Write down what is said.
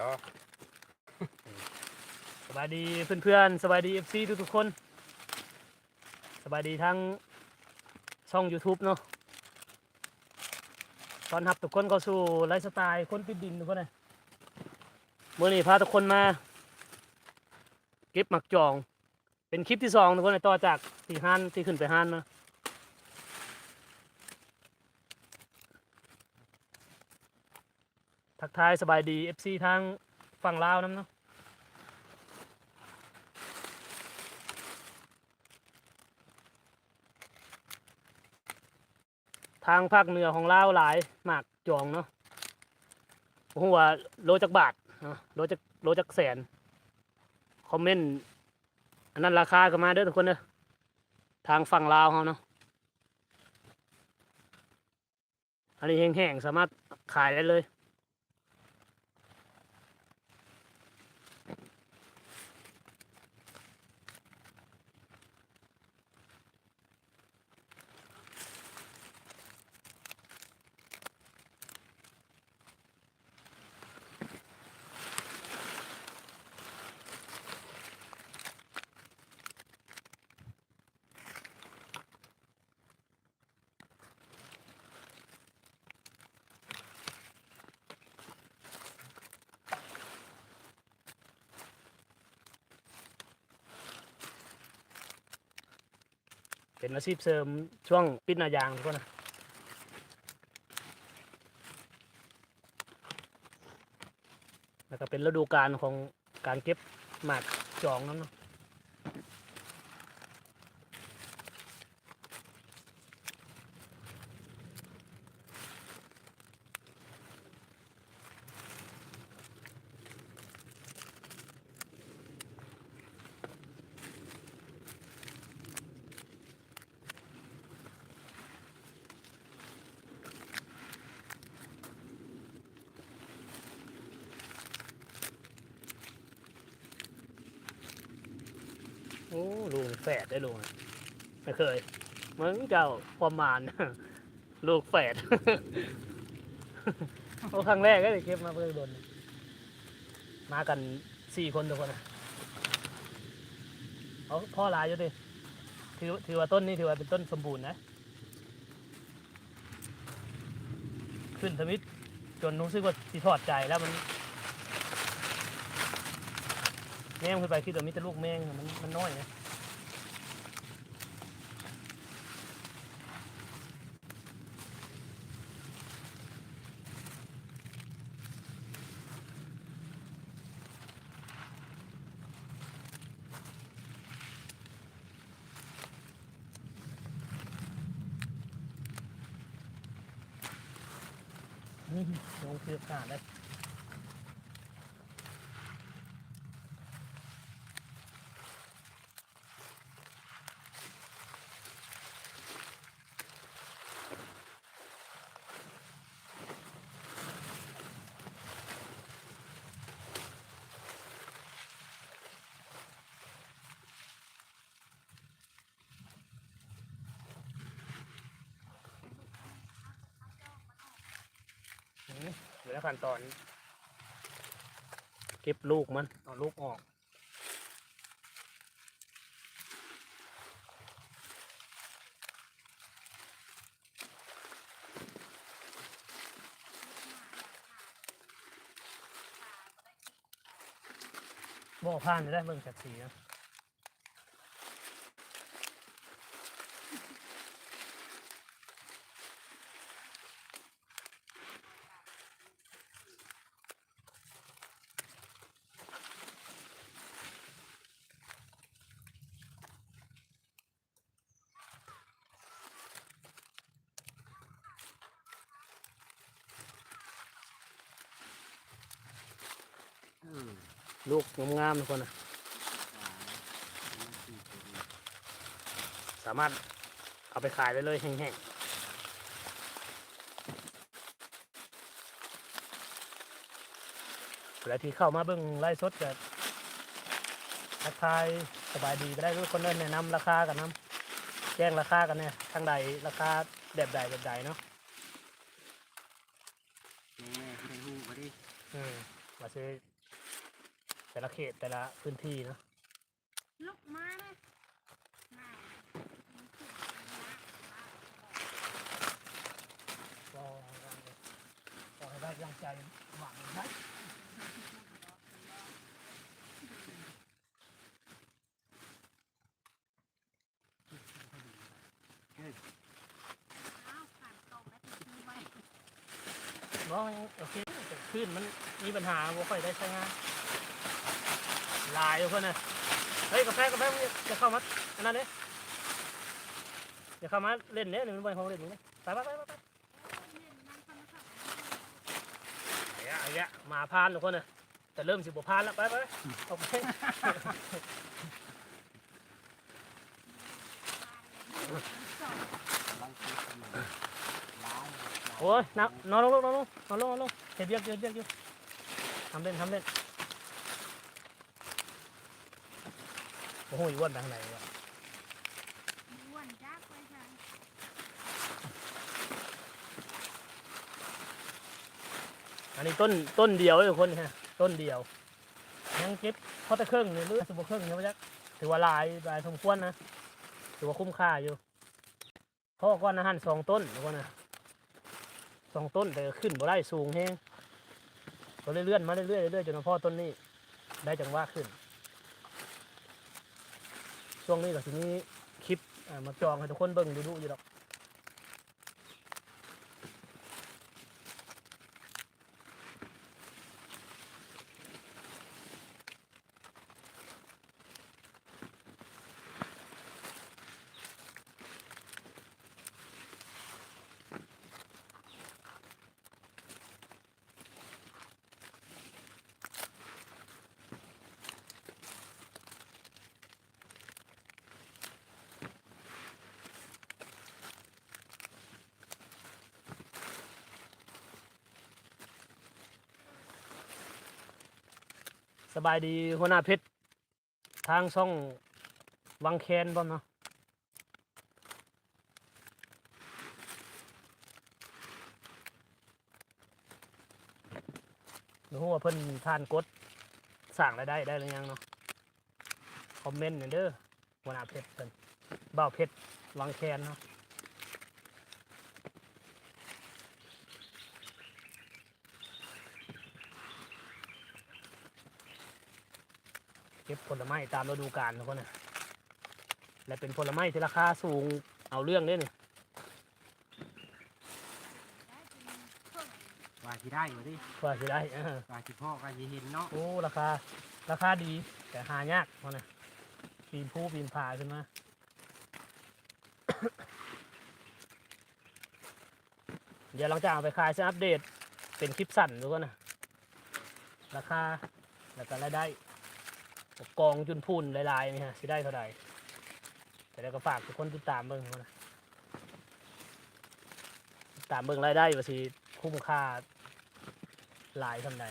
ดี๋ยวสบายดีเพื่อนๆสบายดีเอฟซีทุกๆคน สบายดีทั้งช่อง YouTube เนาะตอนรับทุกคนเข้าสู่ไลฟ์สไตล์คนปิดดินทุกคนเลยเมื่อนี้พาทุกคนมาเก็บหมักจอง เป็นคลิปที่สองทุกคนเลยต่อจากที่ฮันที่ขึ้นไปฮันมา กทายสบายดี FC ทางฝั่งลาวน้ำเนาะทางภาคเหนือของลาวหลายมากจองเนาะผมว่าโลจักบาทเนาะโลจักโลจักแสน คอมเมนต์ อันนั้นราคาก็มาเด้อทุกคนเด้อทางฝั่งลาวเขาเนาะ อันนี้แห้งๆสามารถขายได้เลย เป็นอาชีพเสริมช่วงปิดนายางทุกคนนะแล้วก็เป็นฤดูกาลของการเก็บหมากจองนั่นเนาะ โอ้ลุงแฝดได้ลุงไม่เคยเมึงเจ้าประมาณลูกแฝดโอ้ครั้งแรกก็เลยเก็บมาเพื่อโดนมากันสี่คนทุกคนนะเอาพ่อลายอยู่ดิถือถือว่าต้นนี้ถือว่าเป็นต้นสมบูรณ์นะ ขึ้นทมิตจนรู้สึกว่าสิถอดใจแล้วมัน แมงขึ้นไปคิดว่ามีแต่ลูกแมงมันมันน้อยนะนี่ลงคือขาดเลย แล้วขั้นตอน เก็บลูกมันเอาลูกออกบ่อผ่านจะได้เบิ่งจากสีนะ ลูกงามๆทุกคนนะสามารถเอาไปขายได้เลยแห้งๆแล้วที่เข้ามาเบิ่งไล่สดกับทักทายสบายดีก็ได้ทุกคนเดินแนะนำราคากันนํแจ้งราคากันเนี่ยทางใดราคาแบบใดแบบใดเนาะแม่ให้หูมาดิอืมว่าสิ แต่ละเขตแต่ละพื้นที่เนาะลูกมาเลยมาก็ก็ให้ได้กำลังใจหวังนะอ้าวผ่านตรงแล้วถึงที่ไว้บ่โอเคแต่คลื่นมันมีปัญหาบ่ค่อยได้ใช้งานห ลายอยู่คนน่ะเฮ้ยกาแฟกาแฟจะเข้ามาอันนั้นเด้อย่าเข้ามาเล่นเนี่ยหนี่มันเป็นของเล่นมึงเนี่ยไปไปไปไปไปเฮียนั่งทำนะครับไอ้ยะไอ้ยะมาพานทุกคนน่ะแต่เริ่มสิบพานแล้วไปไปไปออกไปสองโอ้ยนอนนอลงนอนลงนอนลงนอนลงเห็ดเบียกเยอะเบียกอยู่ทำเล่นทำเล่น โอ้โหอ้วนไปทางไหนวะม้วนจักไว้ใช่อันนี้ต้นต้นเดียวเลยทุกคนฮะต้นเดียว ยังเก็บพอตะเครื่องนี่หรือสิบเครื่องเนี่ยจักถือว่าหลายหลายสมควรนะถือว่าคุ้มค่าอยู่พ่อก้อนอาหารสองต้นทุกคนนะสองต้นแต่ขึ้นบ่ได้สูงแฮงก็เลื่อนๆมาเรื่อยๆเรื่อยๆจนพ่อต้นนี้ได้จังหวะขึ้น ช่วงนี้ก็ทีนี้คลิปอ่ามาจองให้ทุกคนเบิ่งดูดูอยู่ดอก สบายดีหัวหน้าเพชรทางช่องวังแคนบ่เนาะหนูว่าเพิ่นทานกดสั่งรายได้ได้หรือยังเนาะคอมเมนต์หน่อยเด้อหัวหน้าเพชรเพิ่นบ่าวเพชรวังแคนเนาะ ก็บผลไม้ตามฤดูกาลทุกคนนะและเป็นผลไม้ที่ราคาสูงเอาเรื่องเด้นี่ได้เป็นเครื่องว่าสิได้อยู่ดิกว่าสิได้เออว่าสิพ่อว่าสิเห็นเนาะโอ้ราคาราคาดีแต่หายากเพราะนะปีนผู้ปีนผาขึ้นมาเดี๋ยวหลังจากเอาไปขายจะอัปเดตเป็นคลิปสั้นดูกันนะราคาแล้วก็รายได้ กองจุนพุ่นลายๆนี่ฮะสิได้เท่าไหร่แต่แล้วก็ฝากทุกคนติดตามเบิ่งนะติดตามเบิ่งรายได้ว่าสิคุ้มค่าหลายทำได